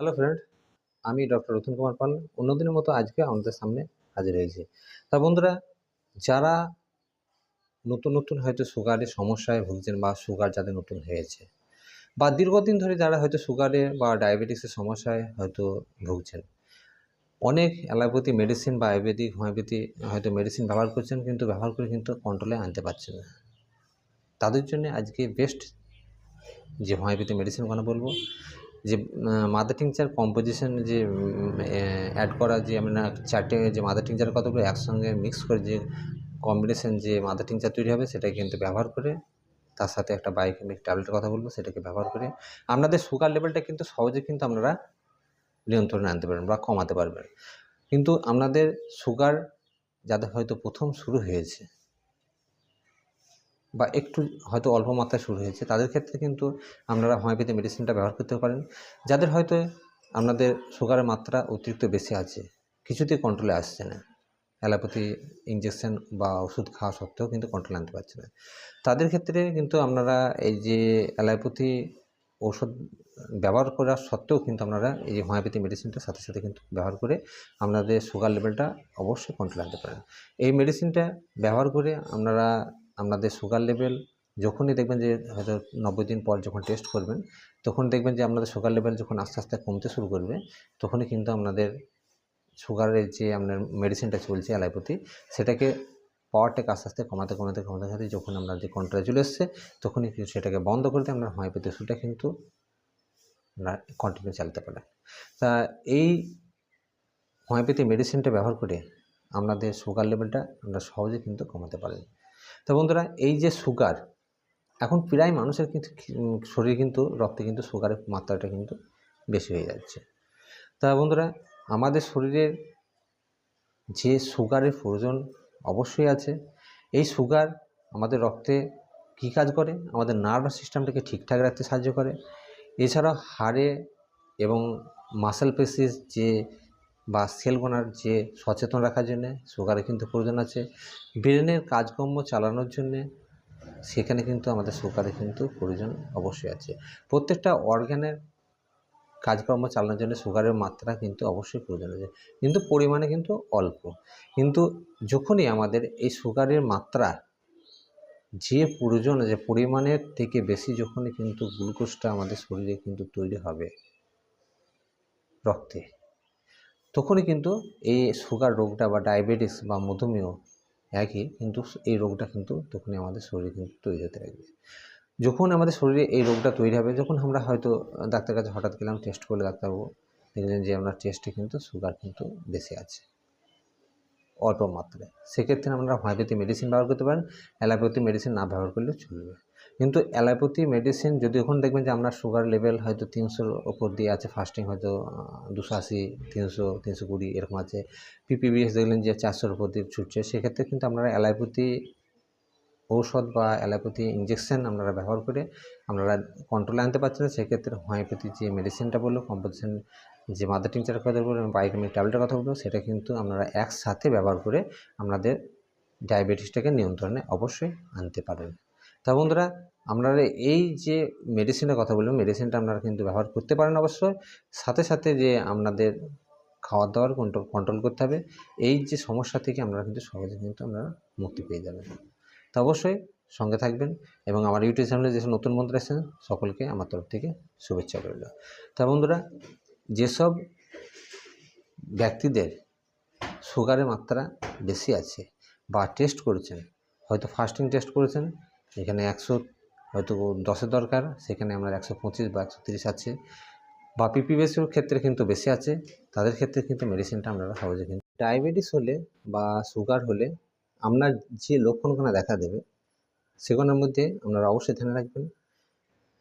Hello friend আমি doctor Ratan Kumar Pal. অন্যদিনের মতো আজকে আমাদের সামনে হাজির হয়েছি। তা বন্ধুরা, যারা নতুন নতুন হয়তো সুগারের সমস্যায় ভুগছেন বা সুগার যাদের নতুন হয়েছে বা দীর্ঘদিন ধরে যারা হয়তো সুগারে বা ডায়াবেটিসের সমস্যায় হয়তো ভুগছেন, অনেক অ্যালোপ্যাথি মেডিসিন বা আয়ুর্বেদিক হোমিওপ্যাথি হয়তো মেডিসিন ব্যবহার করছেন কিন্তু ব্যবহার করে কিন্তু কন্ট্রোলে আনতে পারছেন না। তাদের জন্য আজকে বেস্ট যে হোমিওপ্যাথি মেডিসিন কথা বলব যে মাদার টিংচার কম্পোজিশন যে অ্যাড করা যে আমরা চারটে যে মাদার টিংচার কতগুলো একসঙ্গে মিক্স করে যে কম্বিনেশন যে মাদার টিংচার তৈরি হবে সেটা কিন্তু ব্যবহার করে, তার সাথে একটা বায়োকেমিক ট্যাবলেটের কথা বলব, সেটাকে ব্যবহার করে আপনাদের সুগার লেভেলটা কিন্তু সহজে কিন্তু আপনারা নিয়ন্ত্রণে আনতে পারবেন বা কমাতে পারবেন। কিন্তু আপনাদের সুগার যাদের হয়তো প্রথম শুরু হয়েছে বা একটু হয়তো অল্প মাত্রায় শুরু হয়েছে, তাদের ক্ষেত্রে কিন্তু আপনারা হোমিওপ্যাথি মেডিসিনটা ব্যবহার করতে পারেন। যাদের হয়তো আপনাদের সুগারের মাত্রা অতিরিক্ত বেশি আছে কিছুতেই কন্ট্রোলে আসছে না। অ্যালোপ্যাথি ইঞ্জেকশন বা ওষুধ খাওয়া সত্ত্বেও কিন্তু কন্ট্রোলে আনতে পারছে না। তাদের ক্ষেত্রে কিন্তু আপনারা এই যে অ্যালোপ্যাথি ওষুধ ব্যবহার করার সত্ত্বেও কিন্তু আপনারা এই যে হোমিওপ্যাথি মেডিসিনটা সাথে সাথে কিন্তু ব্যবহার করে আপনাদের সুগার লেভেলটা অবশ্যই কন্ট্রোলে আনতে পারেন। এই মেডিসিনটা ব্যবহার করে আপনারা আপনাদের সুগার লেভেল যখনই দেখবেন যে হয়তো নব্বই দিন পর যখন টেস্ট করবেন, তখন দেখবেন যে আপনাদের সুগার লেভেল যখন আস্তে আস্তে কমতে শুরু করবে, তখনই কিন্তু আপনাদের সুগারের যে আপনার মেডিসিনটা চলছে অ্যালোপ্যাথি সেটাকে পাওয়ারটাকে আস্তে আস্তে কমাতে কমাতে কমাতে কমাতে যখন আপনার যে কন্ট্রোলে চলে এসছে, তখনই কিন্তু সেটাকে বন্ধ করতে আপনার হোমিওপ্যাথি ওষুধটা কিন্তু কন্টিনিউ চালাতে পারেন। তা এই হোমিওপ্যাথি মেডিসিনটা ব্যবহার করে আপনাদের সুগার লেভেলটা আপনারা সহজে কিন্তু কমাতে পারেন। তো বন্ধুরা, এই যে সুগার এখন প্রায় মানুষের কিন্তু শরীরে কিন্তু, রক্তে কিন্তু সুগারের মাত্রাটা কিন্তু বেশি হয়ে যাচ্ছে। তা বন্ধুরা, আমাদের শরীরের যে সুগারের প্রয়োজন অবশ্যই আছে। এই সুগার আমাদের রক্তে কী কাজ করে? আমাদের নার্ভাস সিস্টেমটাকে ঠিকঠাক রাখতে সাহায্য করে। এছাড়া হাড়ে এবং মাসেল পেশির যে বা সেলগোনার যে সচেতন রাখার জন্যে, সুগারের কিন্তু প্রয়োজন আছে। ব্রেনের কাজকর্ম চালানোর জন্যে, সেখানে কিন্তু আমাদের সুগারের কিন্তু প্রয়োজন অবশ্যই আছে। প্রত্যেকটা অর্গ্যানের কাজকর্ম চালানোর জন্য সুগারের মাত্রা কিন্তু অবশ্যই প্রয়োজন আছে। কিন্তু পরিমাণে কিন্তু অল্প। কিন্তু যখনই আমাদের এই সুগারের মাত্রা যে প্রয়োজন যে পরিমাণের থেকে বেশি যখনই কিন্তু গ্লুকোজটা আমাদের শরীরে কিন্তু তৈরি হবে রক্তে। তখনই কিন্তু এই সুগার রোগটা বা ডায়াবেটিস বা মধুমেহ একই, কিন্তু এই রোগটা কিন্তু তখনই আমাদের শরীরে কিন্তু তৈরি হতে লাগবে। যখন আমাদের শরীরে এই রোগটা তৈরি হবে, যখন আমরা হয়তো ডাক্তার কাছে হঠাৎ গেলাম টেস্ট করলে ডাক্তারবাবু দেখলেন যে আপনার টেস্টে কিন্তু সুগার কিন্তু বেশি আছে, অল্প মাত্রায়। সেক্ষেত্রে আপনারা হোমিওপ্যাথি মেডিসিন ব্যবহার করতে পারেন অ্যালোপ্যাথি মেডিসিন না ব্যবহার করলেও চলবে। কিন্তু অ্যালোপ্যাথি মেডিসিন যদি এখন দেখবেন যে আপনার সুগার লেভেল হয়তো তিনশোর ওপর দিয়ে আছে ফাস্টিং হয়তো দুশো আশি, তিনশো তিনশো কুড়ি এরকম আছে। পিপিবিএস দেখলেন যে চারশোর উপর দিয়ে ছুটছে। সেক্ষেত্রে কিন্তু আপনারা অ্যালোপ্যাথি ঔষধ বা অ্যালোপ্যাথি ইঞ্জেকশন আপনারা ব্যবহার করে আপনারা কন্ট্রোলে আনতে পারছেন না। সেক্ষেত্রে হোমিওপ্যাথি যে মেডিসিনটা বলল কম্পোজিশন যে মাদার টিংচারের কথা বলব এবং বায়োকেমিক ট্যাবলেটের কথা বলব সেটা কিন্তু আপনারা একসাথে ব্যবহার করে আপনাদের ডায়াবেটিসটাকে নিয়ন্ত্রণে অবশ্যই আনতে পারেন। তা বন্ধুরা, আপনারা এই যে মেডিসিনের কথা বললাম মেডিসিনটা আপনারা কিন্তু ব্যবহার করতে পারেন অবশ্যই। সাথে সাথে যে আপনাদের খাওয়ার দাওয়ার কন্ট্রোল কন্ট্রোল করতে হবে, এই যে সমস্যা থেকে আপনারা কিন্তু সহজে কিন্তু আপনারা মুক্তি পেয়ে যাবেন। তা অবশ্যই সঙ্গে থাকবেন এবং আমার ইউটিউব চ্যানেলে যেসব নতুন বন্ধুরা এসেছেন, সকলকে আমার তরফ থেকে শুভেচ্ছা রইল। তা বন্ধুরা, যেসব ব্যক্তিদের সুগারের মাত্রা বেশি আছে বা টেস্ট করেছেন, হয়তো ফাস্টিং টেস্ট করেছেন এখানে একশো হয়তো দশের দরকার, সেখানে আমরা একশো পঁচিশ বা একশো তিরিশ আছে। বা পিপিবেসির ক্ষেত্রে কিন্তু বেশি আছে, তাদের ক্ষেত্রে কিন্তু মেডিসিনটা আপনারা সহজে কিন্তু ডায়াবেটিস হলে বা সুগার হলে আপনার যে লক্ষণগুলো দেখা দেবে, সেগুলোর মধ্যে আপনারা অবশ্যই ধ্যানে রাখবেন।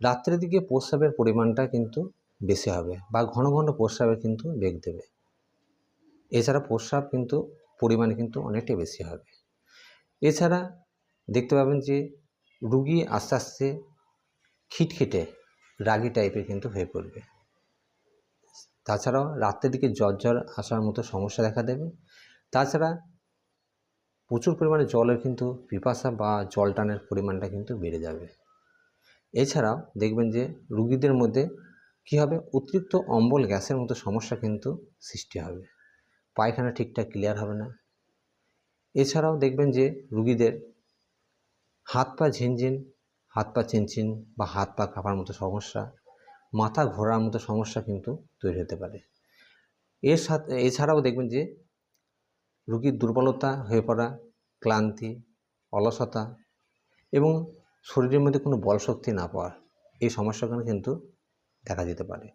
রাত্রের দিকে প্রস্রাবের পরিমাণটা কিন্তু বেশি হবে বা ঘন ঘন প্রস্রাবের কিন্তু বেগ দেবে। এছাড়া প্রস্রাব কিন্তু পরিমাণে কিন্তু অনেকটাই বেশি হবে। এছাড়া দেখতে পাবেন যে রুগী আস্তে আস্তে খিটখিটে, রাগি টাইপের কিন্তু হয়ে পড়বে। তাছাড়াও রাত্রের দিকে জ্বর জ্বর আসার মতো সমস্যা দেখা দেবে। তাছাড়া প্রচুর পরিমাণে জলের কিন্তু পিপাসা বা জল টানের পরিমাণটা কিন্তু বেড়ে যাবে। এছাড়াও দেখবেন যে রুগীদের মধ্যে কী হবে? অতিরিক্ত অম্বল গ্যাসের মতো সমস্যা কিন্তু সৃষ্টি হবে। পায়খানা ঠিকঠাক ক্লিয়ার হবে না। এছাড়াও দেখবেন যে রুগীদের হাত পা ঝিনঝিন, হাত পা চিনচিন বা হাত পা কাঁপার মতো সমস্যা, মাথা ঘোরার মতো সমস্যা কিন্তু তৈরি হতে পারে। এর সাথে, এছাড়াও দেখবেন যে রুগীর দুর্বলতা, হয়ে পড়া, ক্লান্তি, অলসতা এবং শরীরের মধ্যে কোনো বল শক্তি না পাওয়া এই সমস্যাগুলো কিন্তু দেখা যেতে পারে।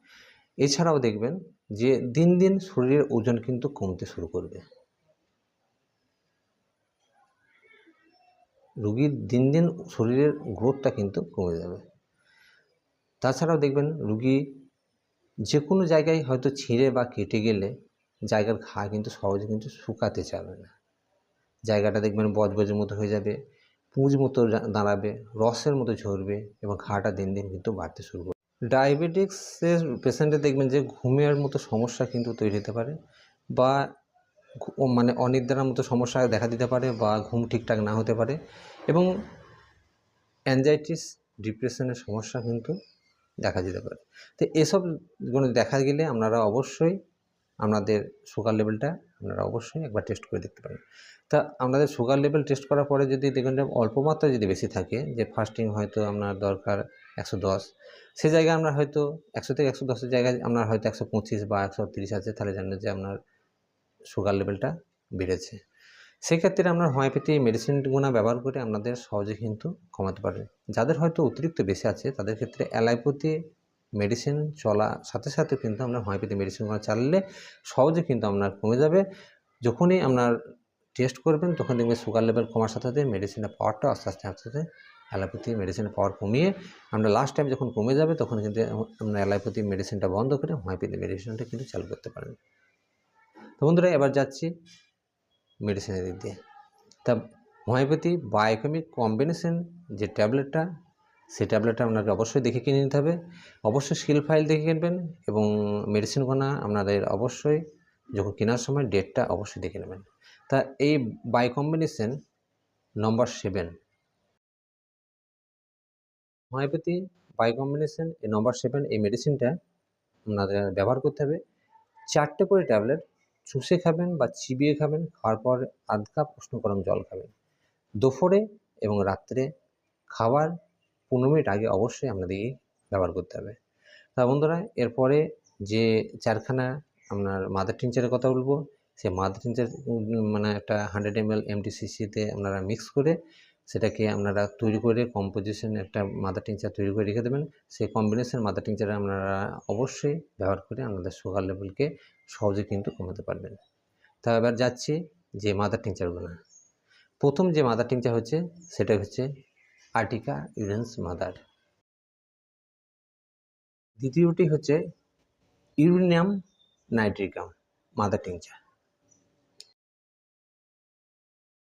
এছাড়াও দেখবেন যে দিন দিন শরীরের ওজন কিন্তু কমতে শুরু করবে। রুগীর দিন দিন শরীরের গ্রোথটা কিন্তু কমে যাবে। তাছাড়াও দেখবেন রুগী যে কোনো জায়গায় হয়তো ছিঁড়ে বা কেটে গেলে জায়গার ঘা কিন্তু সহজে কিন্তু শুকাতে চাবে না। জায়গাটা দেখবেন বজবজের মতো হয়ে যাবে, পুঁজ মতো দাঁড়াবে, রসের মতো ঝরবে এবং ঘাটা দিন দিন কিন্তু বাড়তে শুরু করবে। ডায়াবেটিক্সের পেশেন্টে দেখবেন যে ঘুমের মতো সমস্যা কিন্তু তৈরি হতে পারে বা মানে অনিদ্রার মতো সমস্যা দেখা দিতে পারে বা ঘুম ঠিকঠাক না হতে পারে এবং অ্যাংজাইটিস ডিপ্রেশনের সমস্যা কিন্তু দেখা যেতে পারে। তো এসবগুলো দেখা গেলে আপনারা অবশ্যই আপনাদের সুগার লেভেলটা আপনারা অবশ্যই একবার টেস্ট করে দেখতে পারেন। তা আপনাদের সুগার লেভেল টেস্ট করার পরে যদি দেখবেন যে অল্প মাত্রায় যদি বেশি থাকে, যে ফাস্টিং হয়তো আপনার দরকার একশো দশ, সে জায়গায় আমরা হয়তো একশো থেকে একশো দশের জায়গায় আপনার হয়তো একশো পঁচিশ বা একশো তিরিশ আছে, তাহলে জানবেন যে আপনার সুগার লেভেলটা বেড়েছে। সেক্ষেত্রে আপনার হোমিওপ্যাথি মেডিসিনগুলো ব্যবহার করে আপনাদের সহজে কিন্তু কমাতে পারেন যাদের হয়তো অতিরিক্ত বেশি আছে, তাদের ক্ষেত্রে অ্যালোপ্যাথি মেডিসিন চলা সাথে সাথে কিন্তু আপনার হোমিওপ্যাথি মেডিসিনগুলো চাললে সহজে কিন্তু আপনার কমে যাবে। যখনই আপনার টেস্ট করবেন, তখন দেখবেন সুগার লেভেল কমার সাথে সাথে মেডিসিনের পাওয়ারটা আস্তে আস্তে আস্তে আস্তে অ্যালোপ্যাথি মেডিসিনের পাওয়ার কমিয়ে আমরা লাস্ট টাইম যখন কমে যাবে, তখন কিন্তু আপনার অ্যালোপ্যাথি মেডিসিনটা বন্ধ করে হোমিওপ্যাথি মেডিসিনটা কিন্তু চালু করতে পারেন। তো বন্ধুরা, এবার যাচ্ছি মেডিসিনের দিক দিয়ে। তা হোমিওপ্যাথি বায়োকেমিক কম্বিনেশন যে ট্যাবলেটটা সেই ট্যাবলেটটা আপনাকে অবশ্যই দেখে কিনে নিতে হবে। অবশ্যই সিল ফাইল দেখে কিনবেন এবং মেডিসিন মেডিসিনগুলো আপনাদের অবশ্যই যখন কেনার সময় ডেটটা অবশ্যই দেখে নেবেন। তা এই by combination number seven homeopathy by combination এই নম্বর সেভেন এই মেডিসিনটা আপনাদের ব্যবহার করতে হবে। চারটে করে ট্যাবলেট চুষে খাবেন বা চিবিয়ে খাবেন, খাওয়ার পর আধ কাপ উষ্ণ গরম জল খাবেন। দুপুরে এবং রাত্রে খাবার পনেরো মিনিট আগে অবশ্যই আপনাদেরকে ব্যবহার করতে হবে। তা বন্ধুরা, এরপরে যে চারখানা আপনার মাদার টিনচারের কথা বলব সে মাদার টিনচার মানে একটা হান্ড্রেড এম এল এমটিসিসিতে আপনারা মিক্স করে সেটাকে আপনারা তৈরি করে কম্পোজিশন একটা মাদার টিংচার তৈরি করে রেখে দেবেন। সেই কম্বিনেশন মাদার টিনচার আপনারা অবশ্যই ব্যবহার করে আপনাদের সুগার লেভেলকে সহজে কিন্তু কমাতে পারবেন। তা এবার যাচ্ছি যে মাদার টিংচারগুলো প্রথম যে মাদার টিংচার হচ্ছে, সেটা হচ্ছে আর্টিকা ইউরেন্স মাদার দ্বিতীয়টি হচ্ছে ইউরেনিয়াম নাইট্রিকাম মাদার টিংচার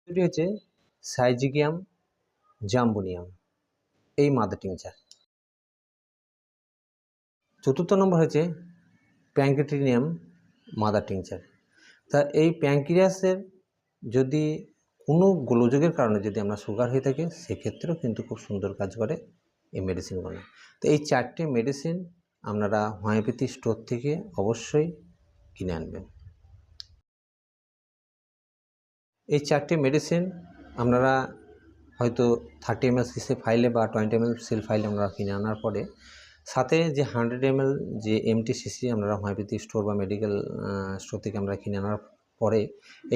তৃতীয়টি হচ্ছে সাইজিকিয়াম জাম্বুনিয়াম। এই মাদার টিংচার। চতুর্থ নম্বর হচ্ছে প্যাঙ্কেট্রিনিয়াম মাদার টিংচার। তা এই প্যাঙ্ক্রিয়াসের যদি কোনো গোলযোগের কারণে যদি আমরা সুগার হয়ে থাকে, সেক্ষেত্রেও কিন্তু খুব সুন্দর কাজ করে এই মেডিসিনগুলো। তো এই চারটে মেডিসিন আপনারা হোমিওপ্যাথি স্টোর থেকে অবশ্যই কিনে আনবেন। এই চারটে মেডিসিন আপনারা হয়তো থার্টি এম সিসি ফাইলে বা টোয়েন্টি এম সিল ফাইলে আপনারা কিনে আনার পরে, সাথে যে হান্ড্রেড এম যে এমটি সিসি আমরা হোমিওপ্যাথি স্টোর বা মেডিকেল স্টোর থেকে আমরা কিনে আনার পরে,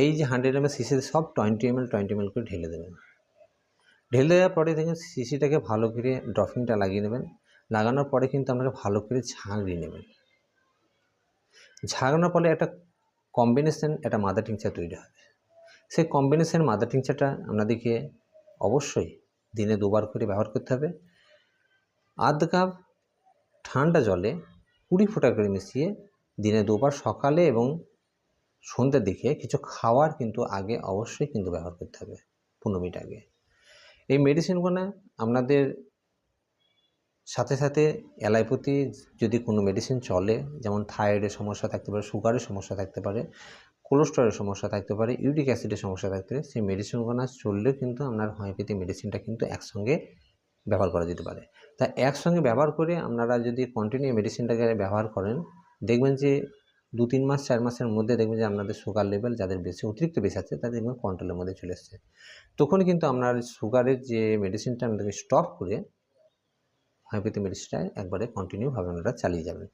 এই যে হান্ড্রেড এম সিসিতে সব twenty M L twenty M করে ঢেলে দেবেন। ঢেলে দেওয়ার পরে দেখুন সিসিটাকে ভালো করে ড্রফিংটা লাগিয়ে নেবেন। লাগানোর পরে কিন্তু আপনারা ভালো করে ঝাঁকড়িয়ে নেবেন। ঝাঁকানোর ফলে একটা কম্বিনেশন একটা মাদার টিংচার তৈরি হবে। সেই কম্বিনেশন মাদার টিংচারটা আপনাদেরকে অবশ্যই দিনে দুবার করে ব্যবহার করতে হবে। আধ কাপ ঠান্ডা জলে কুড়ি ফোঁটা করে মিশিয়ে দিনে দুবার সকালে এবং সন্ধ্যের দিকে কিছু খাওয়ার কিন্তু আগে অবশ্যই কিন্তু ব্যবহার করতে হবে পনেরো মিনিট আগে। এই মেডিসিনগুলো আপনাদের সাথে সাথে অ্যালোপ্যাথি যদি কোনো মেডিসিন চলে, যেমন থাইরয়েডের সমস্যা থাকতে পারে সুগারের সমস্যা থাকতে পারে কোলেস্ট্রলের সমস্যা থাকতে পারে ইউরিক অ্যাসিডের সমস্যা থাকতে পারে, সেই মেডিসিনগুলো না চললেও কিন্তু আপনার হোমিওপ্যাথি মেডিসিনটা কিন্তু একসঙ্গে ব্যবহার করা যেতে পারে। তা একসঙ্গে ব্যবহার করে আপনারা যদি কন্টিনিউ মেডিসিনটাকে ব্যবহার করেন, দেখবেন যে দু তিন মাস, চার মাসের মধ্যে দেখবেন যে আপনাদের সুগার লেভেল যাদের বেশি, অতিরিক্ত বেশি আছে তাদের দেখবেন কন্ট্রোলের মধ্যে চলে এসছে। তখন কিন্তু আপনার সুগারের যে মেডিসিনটা আপনাদেরকে স্টপ করে হোমিওপ্যাথি মেডিসিনটা একবারে কন্টিনিউভাবে আপনারা চালিয়ে যাবেন।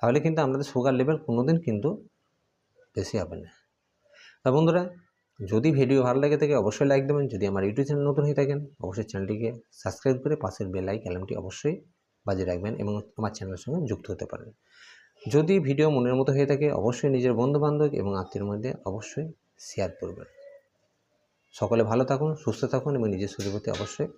তাহলে কিন্তু আপনাদের সুগার লেভেল কোনোদিন কিন্তু বেশি হবে না। তা বন্ধুরা, যদি ভিডিও ভালো লাগে থাকে অবশ্যই লাইক দেবেন। যদি আমার ইউটিউব চ্যানেল নতুন হয়ে থাকেন, অবশ্যই চ্যানেলটিকে সাবস্ক্রাইব করে পাশের বেল আইক অ্যালার্মটি অবশ্যই বাজিয়ে রাখবেন এবং আমার চ্যানেলের সঙ্গে যুক্ত হতে পারেন। যদি ভিডিও মনের মতো হয়ে থাকে, অবশ্যই নিজের বন্ধুবান্ধব এবং আত্মীয়ের মধ্যে অবশ্যই শেয়ার করবেন। সকলে ভালো থাকুন, সুস্থ থাকুন এবং নিজের শরীর প্রতি অবশ্যই